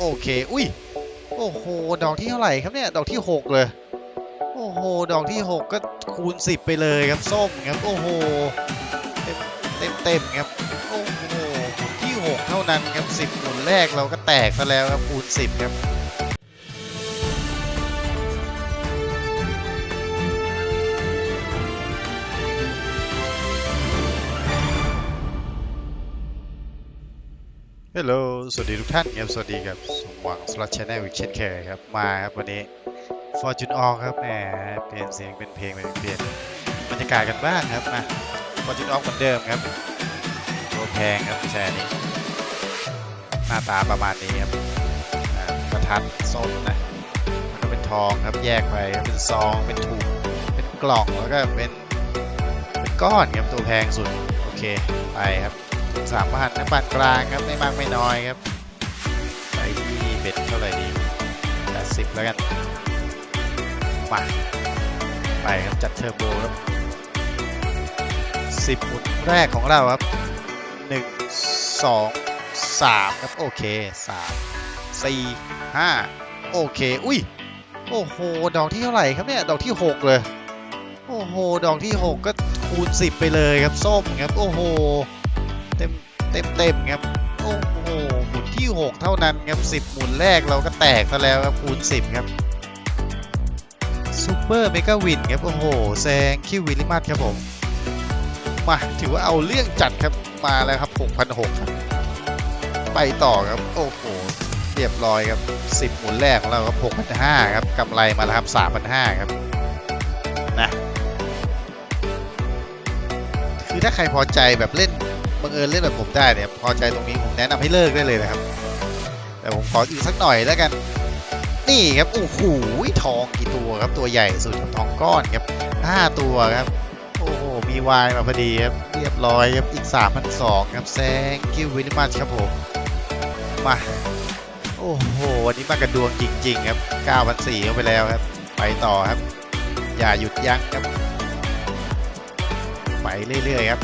โอเค อุ้ย โอ้โห ดอกที่เท่าไหร่ครับเนี่ย ดอกที่หกเลย โอ้โห ดอกที่หกก็คูณสิบไปเลยครับ ส้มครับ โอ้โห เต็มเต็มเต็มครับ โอ้โหที่หกเท่านั้นครับสิบหมุนแรกเราก็แตกซะแล้วครับ คูณสิบครับ ฮัลโหล สวัสดีทุกท่านครับ สวัสดีครับสมหวังสล็อตชแนลอีกเช่นเคยครับ มาครับวันนี้ฟอร์จูนออครับแหมเปลี่ยนเสียงเป็นเพลงเป็นเปลี่ยนบรรยากาศกันบ้างครับ มาฟอร์จูนออเหมือนเดิมครับ ตัวแพงครับแชร์นี้ หน้าตาประมาณนี้ครับประทัดส้มนะแล้วก็เป็นทองครับ แยกไปเป็นซอง เป็นถุง เป็นกล่อง แล้วก็เป็น เป็นก้อนครับ ตัวแพงสุด โอเค ไปครับ สามพันนะปานกลางครับไม่มากไม่น้อยครับไปที่เบ็ดเท่าไหร่ดีแปดสิบแล้วกันมาไปครับจัดเทอร์โบครับสิบหมุนแรกของเราครับหนึ่งสองสามครับโอเคสามสี่ห้าโอเคอุ้ยโอ้โหดอกที่เท่าไหร่ครับเนี่ยดอกที่หกเลยโอ้โหดอกที่หกก็คูณสิบไปเลยครับส้มครับโอ้โห เต็มเต็มเต็มครับโอ้โหหมุนที่ 6 เท่านั้นครับ 10 หมุนแรกเราก็แตกซะแล้วครับคูณ 10 ครับซูเปอร์เมกาวินครับโอ้โหแซงคิววิลิมัสครับผม มาถือว่าเอาเรื่องจัดครับมาแล้วครับ 6,600ครับไปต่อครับ โอ้โหเรียบร้อยครับ 10 หมุนแรกของเราครับ 6,500ครับกำไรมาแล้วครับ 3,500 ครับนะคือถ้าใครพอใจแบบเล่น บังเอิญเล่นแบบผมได้เนี่ยพอใจตรงนี้ผมแนะนำให้เลิกได้เลยนะครับ แต่ผมขออีกสักหน่อยแล้วกัน นี่ครับโอ้โหทองกี่ตัวครับตัวใหญ่สุดทองก้อนครับห้าตัวครับโอ้โหมีวายมาพอดีครับเรียบร้อยครับอีก3 0 0ครับแซงคิววินิมัสครับผมมาโอ้โหวันนี้มากระดวงจริง ๆ ครับ9,400เข้าไปแล้วครับ ไปต่อครับ อย่าหยุดยั้งครับ ไปเรื่อย ๆ ครับ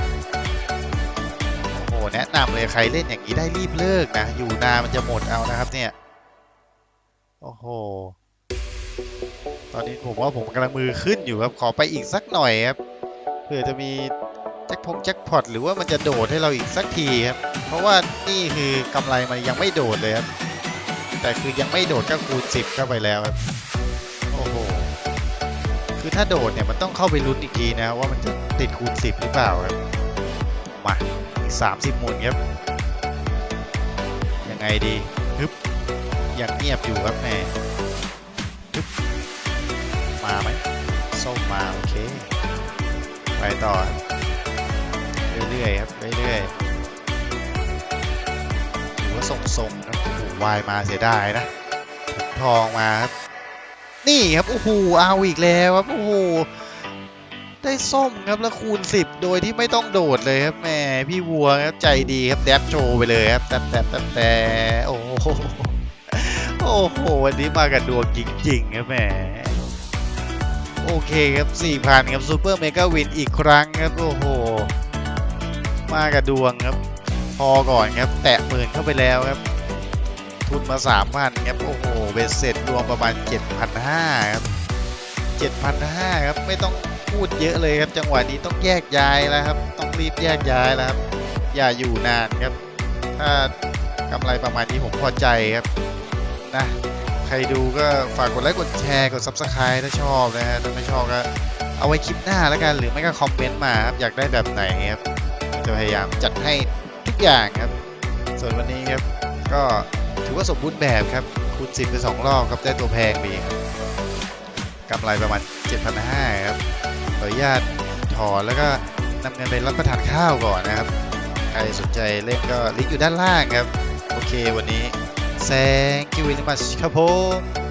แนะนำเลยใครเล่นอย่างนี้ได้รีบเลิกนะอยู่นานมันจะหมดเอานะครับเนี่ย โอ้โห ตอนนี้ผมว่าผมกำลังมือขึ้นอยู่ครับขอไปอีกสักหน่อยครับเพื่อจะมีแจ็คพงแจ็คพอตหรือว่ามันจะโดดให้เราอีกสักทีครับเพราะว่านี่คือกำไรมันยังไม่โดดเลยครับแต่คือยังไม่โดดก็คูณ10เข้าไปแล้วครับโอ้โหคือถ้าโดดเนี่ยมันต้องเข้าไปลุ้นอีกทีนะว่ามันจะติดคูณ10หรือเปล่าครับ มา อีก 30 หมุนครับ ยังไงดีฮึบยังเงียบอยู่ครับแม่ฮึบมาไหมส้มมาโอเค ไปต่อ เรื่อยๆครับเรื่อยๆถือว่าทรงๆครับโอ้โหวายมาเสียดายนะถุงทองมาครับ นี่ครับโอ้โหเอาอีกแล้วครับโอ้โห ได้ส้มครับแล้วคูณ 10 โดยที่ไม่ต้องโดดเลยครับแหม่พี่วัวครับใจดีครับแดดโชว์ไปเลยครับแต่แต่แต่แต่โอ้โหโอ้โหวันนี้มากับดวงจริงๆครับแหมโอเคครับ4,000ครับซูเปอร์เมกาวินอีกครั้งครับโอ้โหมากับดวงครับ พอก่อนครับ แตะหมื่นเข้าไปแล้วครับ ทุนมา 3,000ครับโอ้โหเบ็ดเสร็จรวมประมาณ 7,500ครับ7,500ครับไม่ต้อง พูดเยอะเลยครับ จังหวะนี้ต้องแยกย้ายแล้วครับ ต้องรีบแยกย้ายแล้วครับ อย่าอยู่นานครับ ถ้ากำไรประมาณนี้ผมพอใจครับนะใครดูก็ฝากกดไลค์กดแชร์กด Subscribe ถ้าชอบนะฮะถ้าไม่ชอบก็เอาไว้คลิปหน้าแล้วกัน หรือไม่ก็คอมเมนต์มาครับอยากได้แบบไหนครับ จะพยายามจัดให้ทุกอย่างครับ ส่วนวันนี้ครับก็ถือว่าสมบูรณ์แบบครับคูณ10ไปสองรอบครับได้ตัวแพงดีครับกำไรประมาณ 7,500ครับ ขออนุญาตถอนแล้วก็นำเงินไปรับประทานข้าวก่อนนะครับ ใครสนใจเล่นก็ลิงก์อยู่ด้านล่างครับ โอเควันนี้แซงกิวินมัชครับผม